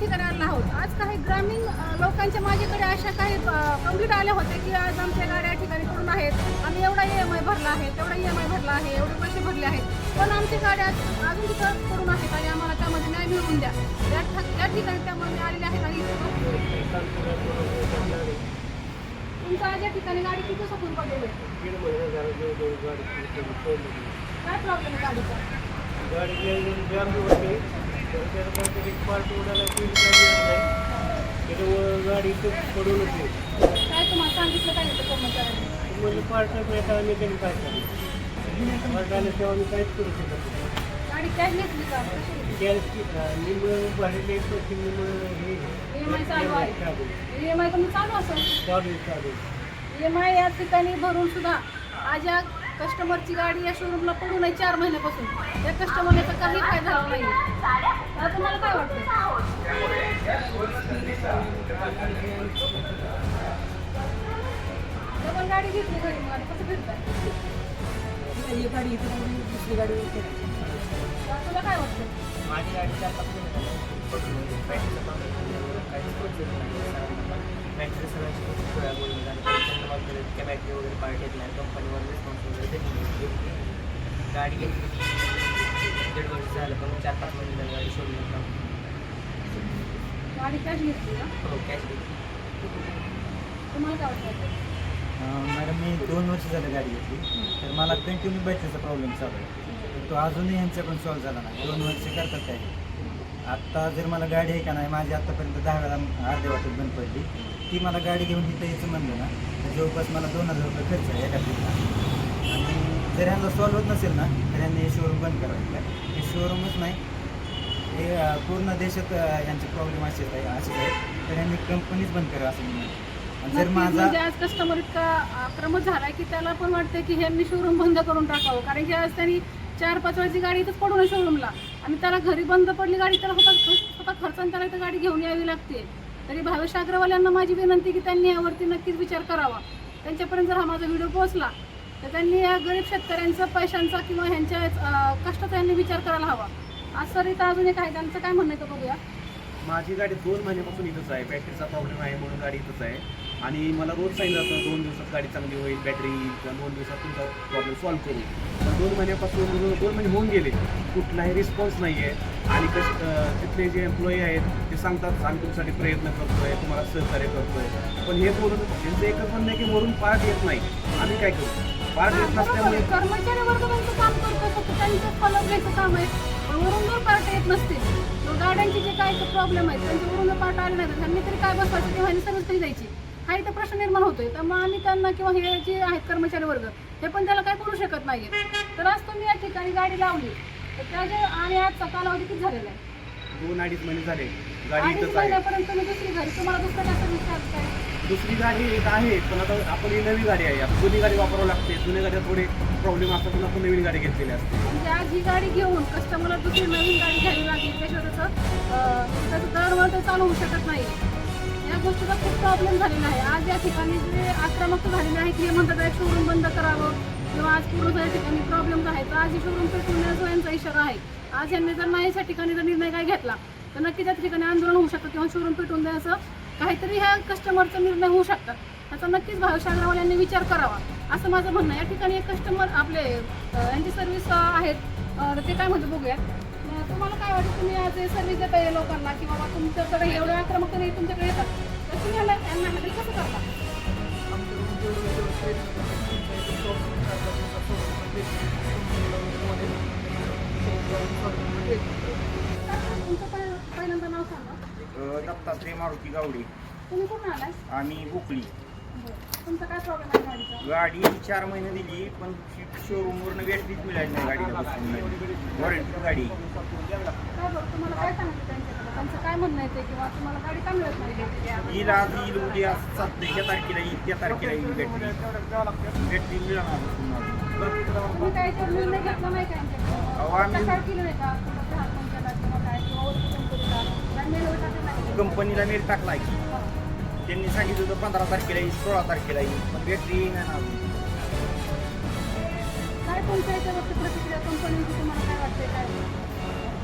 ठिकाणी आणला आहोत. आज काही ग्रामीण लोकांच्या माझ्याकडे अशा काही कंप्लीट आल्या होत्या की आज आमच्या गाड्या ठिकाणी करून आहेत. आम्ही एवढा ई एम आय भरला आहे तेवढा ई एम आय भरला आहे एवढे पैसे भरले आहेत. पण आमच्या गाड्या अजून तिथं करून आहेत आणि आम्हाला त्यामध्ये न्याय मिळवून द्या. त्या ठिकाणी त्यामध्ये आलेले आहेत आणि तुमच्या आज या ठिकाणी गाडी किती दिवसापूर्वी पडलेली आहे? काय प्रॉब्लेम आहे गाडीचा? गाडी जाम होते तर त्याला काहीतरी पार्ट उडाला त्याच्यामुळं गाडी पडून होती. काय तुम्हाला सांगितलं काय होतं कर्मचाऱ्यांनी? म्हणजे पार्ट मिळता आणि त्यांनी काय केलं? पार्ट आल्याशिवाय आम्ही काहीच करू शकत गाडी कॅश घेतली का? कशी निम भरले एक निम हे चालू आहे. चालू ई एम आय तुम्ही चालू असेल. चालू चालू या ठिकाणी भरून सुद्धा आज या कस्टमरची गाडी या शोरूमला पडू नये चार महिन्यापासून. त्या कस्टमरचा काही फायदा झाला नाही. आता तुम्हाला काय वाटतं? डबल गाडी घेतली घरी मग आता कसं फिरताय? गाडी दुसरी गाडी इथे. तुला काय वाटतं? माझी गाडी चार पाच बॅटरी सगळ्यांची खूप गोळ्या बोलून आणि त्यांना वगैरे त्या बॅटरी वगैरे पार्ट येत नाही कंपनीवर रिस्पॉन्स वगैरे देत नाही गाडी घेतली दीड वर्ष झालं पण चार पाच महिने झाली गाडी सोडून टाकून गाडी कॅश घेतली ना? हो कॅश घेतली. तुम्हाला काय वाटतं? अं, मॅडम मी दोन वर्ष झालं गाडी घेतली. तर मला कंटिन्यू बॅटरीचा प्रॉब्लेम चालू आहे. तो अजूनही यांच्याकडून सॉल्व्ह झाला नाही. दोन वर्ष करतात काय आत्ता जर मला गाडी आहे का नाही माझी आत्तापर्यंत दहा वेळा अर्ध्या वाटत बंद पडली. ती मला गाडी घेऊन इथं यायचं म्हणलं ना तर जवळपास मला दोन हजार रुपये खर्च आहे एका ट्रिपला आणि जर ह्यांना सॉल्व्ह होत नसेल ना तर यांनी हे शोरूम बंद करायचं आहे हे शोरूमच नाही. हे पूर्ण देशात यांचे प्रॉब्लेम असेच आहे असेच आहेत. तर यांनी कंपनीच बंद करावं असं मी आणि जर माझा म्हणजे आज कस्टमर इतका आक्रमक झालाय की त्याला पण वाटतं की ह्यांनी शोरूम बंद करून टाकावं. कारण की आज त्यांनी चार पाच वेळची गाडी इथंच पडू नये शोरूमला आणि त्याला घरी बंद पडली गाडी त्याला स्वतः स्वतः खर्चाने त्याला इथं गाडी घेऊन यावी लागते. तरी भावेश अग्रवाल माझी विनंती की त्यांनी यावरती नक्कीच विचार करावा. त्यांच्यापर्यंत जर हा माझा व्हिडिओ पोहोचला तर त्यांनी या गरीब शेतकऱ्यांचा पैशांचा किंवा ह्यांच्या कष्टाचा यांनी विचार करायला हवा. आज सर इथं अजून एक आहे त्यांचं काय म्हणणं आहे का बघूया. माझी गाडी दोन महिन्यापासून इथंच आहे. बॅटरीचा प्रॉब्लेम आहे म्हणून गाडी इथंच आहे. आणि मला रोज सांगितलं जातं दोन दिवसात गाडी चांगली होईल बॅटरी दोन दिवसात तुमचा प्रॉब्लेम सॉल्व्ह करू. पण दोन महिन्यापासून दोन महिने होऊन गेले. कुठलाही रिस्पॉन्स नाही आहे आणि कश तिथले जे एम्प्लॉई आहेत ते सांगतात आम्ही तुमच्यासाठी प्रयत्न करतोय तुम्हाला सहकार्य करतोय. पण हे बोलून त्यांचं एकच म्हणणं आहे की वरून पार्ट येत नाही. आम्ही काय करू? पार्ट येत नसल्यामुळे आहे. कर्मचारी वर्ग काम करतो काम आहे. वरून पार्ट येत नसतील तर गाड्यांचे जे काय प्रॉब्लेम आहेत त्यांचे वरून पार्ट आले नाही तर त्यांनी तरी काय बसवायचं किंवा सर्व्हिस कधी द्यायची हा इथं प्रश्न निर्माण होतोय. तर मग आम्ही त्यांना किंवा हे जे आहेत कर्मचारी वर्ग हे पण त्याला काय करू शकत नाहीये. तर आज तुम्ही या ठिकाणी गाडी लावली. तर त्याच्या आणि आजचा कालावधी किती झालेला आहे? दोन अडीच महिने झाले. गाडी अडीच इथंच आहे. महिन्यापर्यंत तुम्ही दुसरी घरी तुम्हाला दुसरं काय सर्व्हिस काय दुसरी गाडी एक आहे पण आता आपण ही नवी गाडी आहे. आता जुनी गाडी वापरावं लागते. जुन्या गाड्या थोडे प्रॉब्लेम असतात पण आपण नवीन गाडी घेतलेली असते. म्हणजे आज ही गाडी घेऊन कस्टमरला दुसरी नवीन गाडी घ्यावी लागेल. त्याशिवाय त्याचं अं, त्याचं दरवर चालू होऊ शकत नाही. या गोष्टीचा खूप प्रॉब्लेम झालेला आहे. आज या ठिकाणी जे आक्रमक झालेले आहेत हे म्हणतात आहे शोरूम बंद करावं. किंवा आज पूर्ण या ठिकाणी प्रॉब्लेम आहे तर आज ही शोरूम पेटवण्याचा यांचा इशारा आहे. आज यांनी जर नाही या ठिकाणी जर निर्णय काय घेतला तर नक्की त्या ठिकाणी आंदोलन होऊ शकतं. किंवा शोरूम पेटवून द्यायचं काहीतरी ह्या कस्टमरचा निर्णय होऊ शकतात त्याचा नक्कीच भावेश विचार करावा. असं माझं म्हणणं या ठिकाणी एक कस्टमर आपले यांची सर्व्हिस आहेत. ते काय म्हणतो बघूयात. तुम्हाला काय वाटतं तुम्ही आज सर्व्हिस देता येईल लोकांना? की बाबा तुमच्याकडे एवढ्या आक्रमक तुमच्याकडे येतात? तर तुम्ही यांना यांना कसं करता? दत्तात्रय मारुती गावडी. तुम्ही कुठून आलाय? आम्ही बुकली बरं. तुमचा काय प्रॉब्लेम आहे गाडीचा? गाडी चार महिने दिली पण शोरूमवरनं बॅटरीच मिळाली नाही गाडीला बसून. वॉरंटी गाडी. काय बरं तुम्हाला काय सांगितलं त्यांच्याकडे? त्यांचं काय म्हणणं येते किंवा तुम्हाला गाडी का मिळत नाही? येईल आज येईल उद्या तारखेला येईल त्या तारखेला येईल बॅटरी बॅटरी मिळणार बसून. तुम्ही निर्णय घेतला नाही का अहो, आम्ही- केलं नाही का कुठं ग्राहक पंचायत किंवा काय किंवा वस्तू कंपनीला काय मेल टाकला की त्यांनी सांगितलं होतं पंधरा तारखेला येईल सोळा तारखेला येईल पण बॅटरी येईना ना. काय काय काय?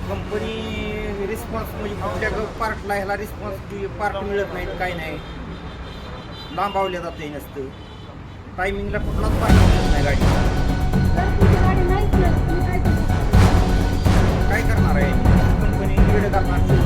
कंपनी रिस्पॉन्स म्हणजे कुठल्या पार्टला ह्याला रिस्पॉन्स पार्ट मिळत नाहीत काही नाही. लांबावल्या जाते नसतं. टायमिंगला कुठलाच पाणी होत नाही गाडी काय काय करणार आहे? कंपनी वेळ करणार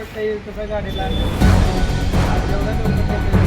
जसं येईल तसं गाडीला. आज